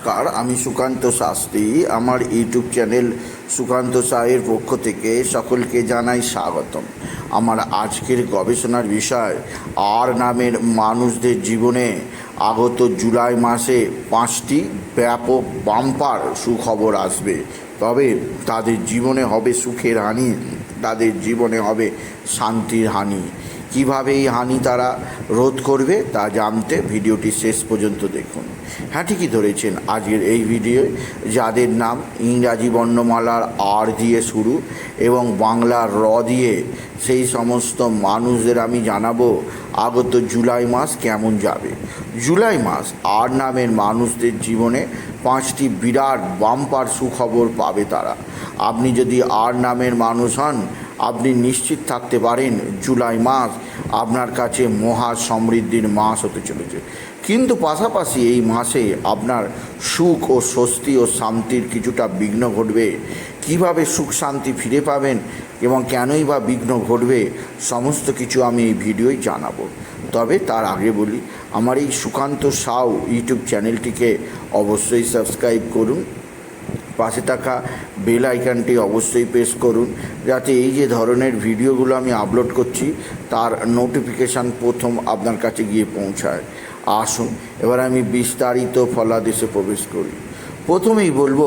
নমস্কার, আমি সুকান্ত শাস্ত্রী। আমার ইউটিউব চ্যানেল সুকান্ত সাহের পক্ষ থেকে সকলকে জানাই স্বাগতম। আমার আজকের গবেষণার বিষয়, আর নামের মানুষদের জীবনে আগত জুলাই মাসে পাঁচটি ব্যাপক বাম্পার সুখবর আসবে। তবে তাদের জীবনে হবে সুখের হানি, তাদের জীবনে হবে শান্তির হানি। কীভাবে এই হানি তারা রোধ করবে তা জানতে ভিডিওটি শেষ পর্যন্ত দেখুন। হ্যাঁ ঠিকই ধরেছেন আজকের এই ভিডিওয় যাদের নাম ইংরাজি বর্ণমালার আর দিয়ে শুরু এবং বাংলার র দিয়ে, সেই সমস্ত মানুষদের আমি জানাব আগত জুলাই মাস কেমন যাবে। জুলাই মাস আর নামের মানুষদের জীবনে পাঁচটি বিরাট বাম্পার সুখবর পাবে তারা। আপনি যদি আর নামের মানুষ হন আপনি নিশ্চিত থাকতে পারেন জুলাই মাস আপনার কাছে মহা সমৃদ্ধির মাস হতে চলেছে। কিন্তু পাশাপাশি এই মাসে আপনার সুখ ও স্বস্তি ও শান্তির কিছুটা বিঘ্ন ঘটবে। কীভাবে সুখ শান্তি ফিরে পাবেন এবং কেনই বা বিঘ্ন ঘটবে, সমস্ত কিছু আমি এই ভিডিওয় জানাব। তবে তার আগে বলি, আমার এই সুকান্ত সাউ ইউটিউব চ্যানেলটিকে অবশ্যই সাবস্ক্রাইব করুন। পাশে থাকা বেল আইকনটি অবশ্যই প্রেস করুন, যাতে এই যে ধরনের ভিডিওগুলো আমি আপলোড করছি, তার নোটিফিকেশান প্রথম আপনার কাছে গিয়ে পৌঁছায়। আসুন, এবার আমি বিস্তারিত ফলাদেশে প্রবেশ করি। প্রথমেই বলব,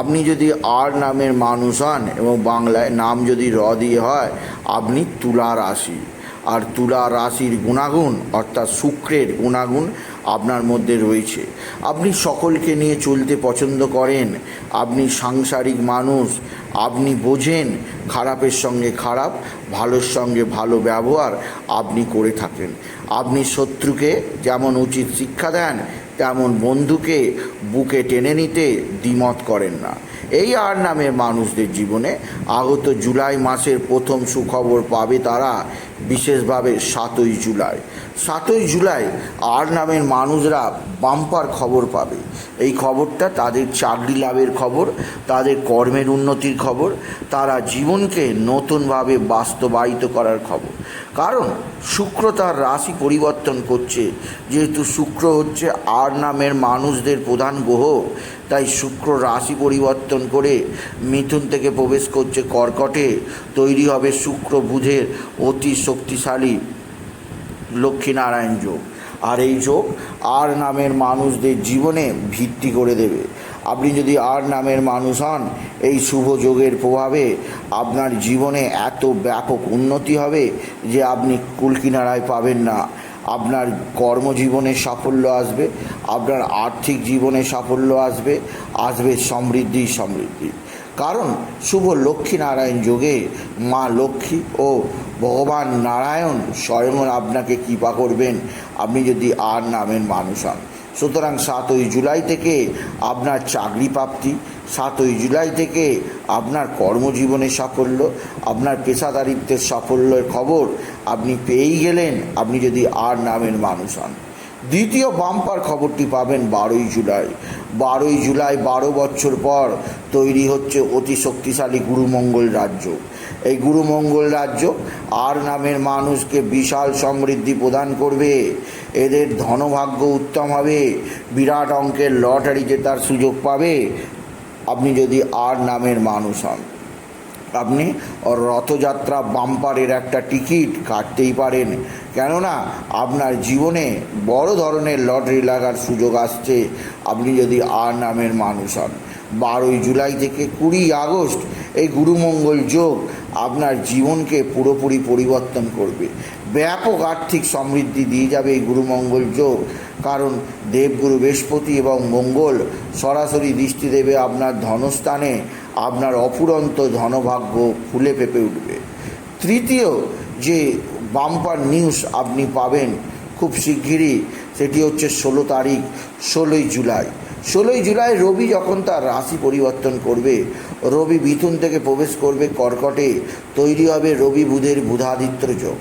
আপনি যদি আর নামের মানুষ হন এবং বাংলায় নাম যদি র দিয়ে হয়, আপনি তুলা রাশি। আর তুলা রাশির গুণাগুণ অর্থাৎ শুক্রের গুণাগুণ আপনার মধ্যে রয়েছে। আপনি সকলকে নিয়ে চলতে পছন্দ করেন, আপনি সাংসারিক মানুষ, আপনি বোঝেন খারাপের সঙ্গে খারাপ, ভালোর সঙ্গে ভালো ব্যবহার আপনি করে থাকেন। আপনি শত্রুকে যেমন উচিত শিক্ষা দেন তেমন বন্ধুকে বুকে টেনে নিতে দ্বিমত করেন না। এই আর নামের মানুষদের জীবনে আগত জুলাই মাসের প্রথম সুখবর পাবে তারা বিশেষভাবে সাতই জুলাই। সাতই জুলাই আর নামের মানুষরা বাম্পার খবর পাবে। এই খবরটা তাদের চাকরি লাভের খবর, তাদের কর্মের উন্নতির খবর, তারা জীবনকে নতুনভাবে বাস্তবায়িত করার খবর। কারণ শুক্র তার রাশি পরিবর্তন করছে। যেহেতু শুক্র হচ্ছে আর নামের মানুষদের প্রধান গ্রহ, তাই শুক্র রাশি পরিবর্তন করে মিথুন থেকে প্রবেশ করছে কর্কটে। তৈরি হবে শুক্র বুধের অতি শক্তিশালী লক্ষ্মীনারায়ণ যোগ। আর এই যোগ আর নামের মানুষদের জীবনে ভিত্তি করে দেবে। আপনি যদি আর নামের মানুষ হন, এই শুভ যোগের প্রভাবে আপনার জীবনে এত ব্যাপক উন্নতি হবে যে আপনি কুলকিনারায় পাবেন না। আপনার কর্মজীবনে সাফল্য আসবে, আপনার আর্থিক জীবনে সাফল্য আসবে আসবে সমৃদ্ধি সমৃদ্ধি। কারণ শুভ লক্ষ্মীনারায়ণ যোগে মা লক্ষ্মী ও ভগবান নারায়ণ স্বয়ং আপনাকে কৃপা করবেন। আপনি যদি আর নামের মানুষ হন সুতরাং সাতই জুলাই থেকে আপনার চাকরি প্রাপ্তি, সাতই জুলাই থেকে আপনার কর্মজীবনে সাফল্য, আপনার পেশাদারিত্বের সাফল্যের খবর আপনি পেয়েই গেলেন, আপনি যদি আর নামের মানুষ হন। দ্বিতীয় বাম্পার খবরটি পাবেন বারোই জুলাই। বারোই জুলাই বারো বছর পর তৈরি হচ্ছে অতি শক্তিশালী গুরুমঙ্গল রাজ্য। এই গুরুমঙ্গল রাজ্য আর নামের মানুষকে বিশাল সমৃদ্ধি প্রদান করবে। এদের ধনভাগ্য উত্তম হবে। বিরাট অঙ্কের লটারি জেতার সুযোগ পাবে। আপনি যদি আর নামের মানুষ হন, আপনি রথযাত্রা বাম্পারের একটা টিকিট কাটতেই পারেন। কেননা, আপনার জীবনে বড় ধরনের লটারি লাগার সুযোগ আসছে। আপনি যদি আর নামের মানুষ হন, বারোই জুলাই থেকে কুড়ি আগস্ট এই গুরুমঙ্গল যোগ আপনার জীবনকে পুরোপুরি পরিবর্তন করবে। ব্যাপক আর্থিক সমৃদ্ধি দিয়ে যাবে এই গুরুমঙ্গল যোগ। কারণ দেবগুরু বৃহস্পতি এবং মঙ্গল সরাসরি দৃষ্টি দেবে আপনার ধনস্থানে। আপনার অফুরন্ত ধনভাগ্য ফুলে পেঁপে উঠবে। তৃতীয় যে বাম্পার নিউজ আপনি পাবেন খুব শিগগিরই, সেটি হচ্ছে ষোলো তারিখ, ষোলোই জুলাই। ষোলোই জুলাই রবি যখন তার রাশি পরিবর্তন করবে, রবি মিথুন থেকে প্রবেশ করবে কর্কটে, তৈরি হবে রবি বুধের বুধাদিত্য যোগ।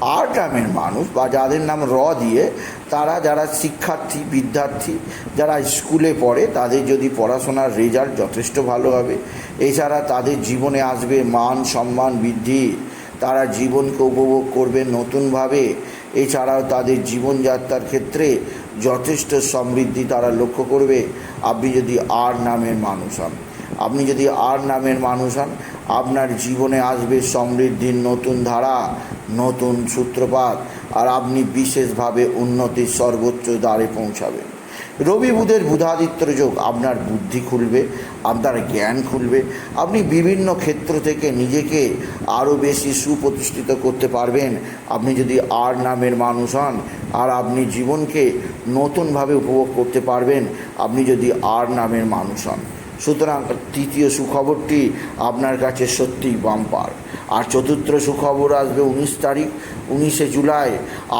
আর গ্রামের মানুষ বা যাদের নাম র দিয়ে, তারা যারা শিক্ষার্থী, বিদ্যার্থী, যারা স্কুলে পড়ে, তাদের যদি পড়াশোনার রেজাল্ট যথেষ্ট ভালো হবে, এছাড়া তাদের জীবনে আসবে মান, সম্মান বৃদ্ধি। তারা জীবনকে উপভোগ করবে নতুনভাবে। এছাড়াও তাদের জীবনযাত্রার ক্ষেত্রে যথেষ্ট সমৃদ্ধি তারা লক্ষ্য করবে। আপনি যদি আর নামের মানুষ হন, আপনি যদি আর নামের মানুষ হন, আপনার জীবনে আসবে সমৃদ্ধির নতুন ধারা, নতুন সূত্রপাত, আর আপনি বিশেষভাবে উন্নতির সর্বোচ্চ দ্বারে পৌঁছাবেন। রবি বুধের বুধাদিত্য যোগ আপনার বুদ্ধি খুলবে, আপনার জ্ঞান খুলবে, আপনি বিভিন্ন ক্ষেত্র থেকে নিজেকে আরও বেশি সুপ্রতিষ্ঠিত করতে পারবেন। আপনি যদি আর নামের মানুষ হন, আর আপনি জীবনকে নতুনভাবে উপভোগ করতে পারবেন, আপনি যদি আর নামের মানুষ হন। সুতরাং তৃতীয় সুখবরটি আপনার কাছে সত্যিই বাম্পার। আর চতুর্থ সুখবর আসবে উনিশ তারিখ, উনিশে জুলাই।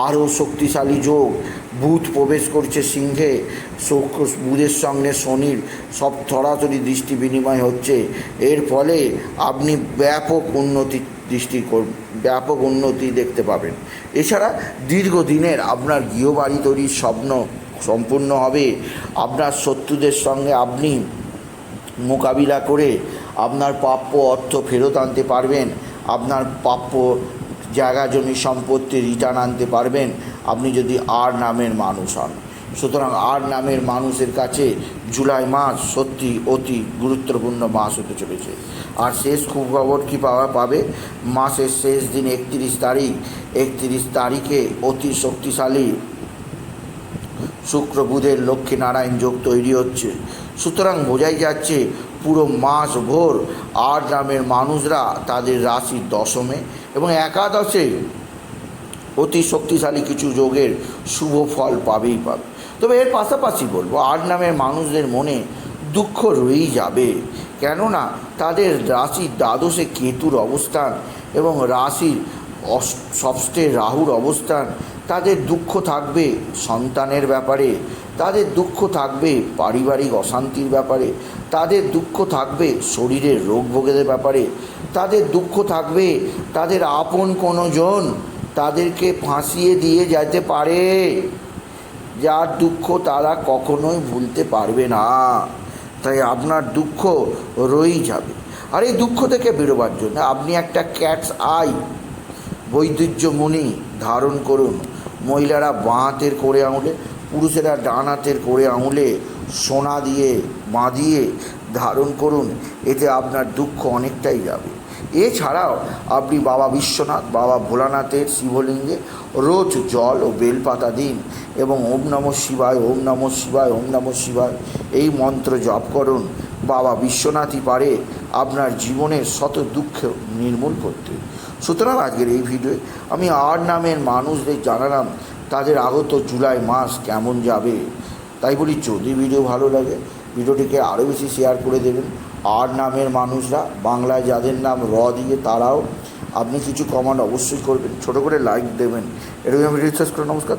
আরও শক্তিশালী যোগ। বুধ প্রবেশ করছে সিংহে। বুধের সঙ্গে শনির সব সরাসরি দৃষ্টি বিনিময় হচ্ছে। এর ফলে আপনি ব্যাপক উন্নতি দৃষ্টি কর ব্যাপক উন্নতি দেখতে পাবেন। এছাড়া দীর্ঘদিনের আপনার গৃহবাড়ি তৈরির স্বপ্ন সম্পূর্ণ হবে। আপনার শত্রুদের সঙ্গে আপনি মোকাবিলা করে আপনার প্রাপ্য অর্থ ফেরত আনতে পারবেন। আপনার প্রাপ্য জায়গা, জমি, সম্পত্তি রিটার্ন আনতে পারবেন। আপনি যদি আর নামের মানুষ হন। সুতরাং আর নামের মানুষের কাছে জুলাই মাস সত্যি অতি গুরুত্বপূর্ণ মাস হতে চলেছে। আর শেষ খুব খবর কী পাওয়া পাবে? মাসের শেষ দিন একত্রিশ তারিখ। একত্রিশ তারিখে অতি শক্তিশালী শুক্র বুধের লক্ষ্মীনারায়ণ যোগ তৈরি হচ্ছে। সুতরাং বোঝাই যাচ্ছে পুরো মাস ভোর আট নামের মানুষরা তাদের রাশির দশমে এবং একাদশে অতি শক্তিশালী কিছু যোগের শুভ ফল পাবেই পাবে। তবে এর পাশাপাশি বলব আট নামের মানুষদের মনে দুঃখ রয়েই যাবে। কেননা তাদের রাশির দ্বাদশে কেতুর অবস্থান এবং রাশির ষষ্ঠে রাহুর অবস্থান, তাদের দুঃখ থাকবে সন্তানের ব্যাপারে। তাদের দুঃখ থাকবে পারিবারিক অশান্তির ব্যাপারে, তাদের দুঃখ থাকবে শরীরের রোগ ভোগের ব্যাপারে, তাদের দুঃখ থাকবে তাদের আপন কোনো জন তাদেরকে ফাঁসিয়ে দিয়ে যেতে পারে। যার দুঃখ তারা কখনোই ভুলতে পারবে না। তাই আপনার দুঃখ রয়েই যাবে। আর এই দুঃখ থেকে বেরোবার জন্য আপনি একটা ক্যাটস আই বৈদুর্যমণি ধারণ করুন। মহিলারা বাঁ হাতের করে আঙুলে পুরুষেরা ডান হাতের করে আঙুলে সোনা দিয়ে বাঁধিয়ে ধারণ করুন, এতে আপনার দুঃখ অনেকটাই যাবে। এছাড়াও আপনি বাবা বিশ্বনাথ, বাবা ভোলানাথের শিবলিঙ্গে রোজ জল ও বেলপাতা দিন এবং ওম নম শিবায়, ওম নম শিবায়, ওম নম শিবায় এই মন্ত্র জপ করুন। বাবা বিশ্বনাথই পারে আপনার জীবনের শত দুঃখ নির্মূল করতে। সুতরাং আজকের এই ভিডিওয়ে আমি আর নামের মানুষদের জানালাম তাদের আগত জুলাই মাস কেমন যাবে? তাই বলি যদি ভিডিও ভালো লাগে, ভিডিওটিকে আরও বেশি শেয়ার করে দেবেন। আর নামের মানুষরা, বাংলায় যাদের নাম র দিয়ে তারাও, আপনি কিছু কমান্ড অবশ্যই করবেন। ছোটো করে লাইক দেবেন। এরকম আমি রিসার্চ করে নমস্কার।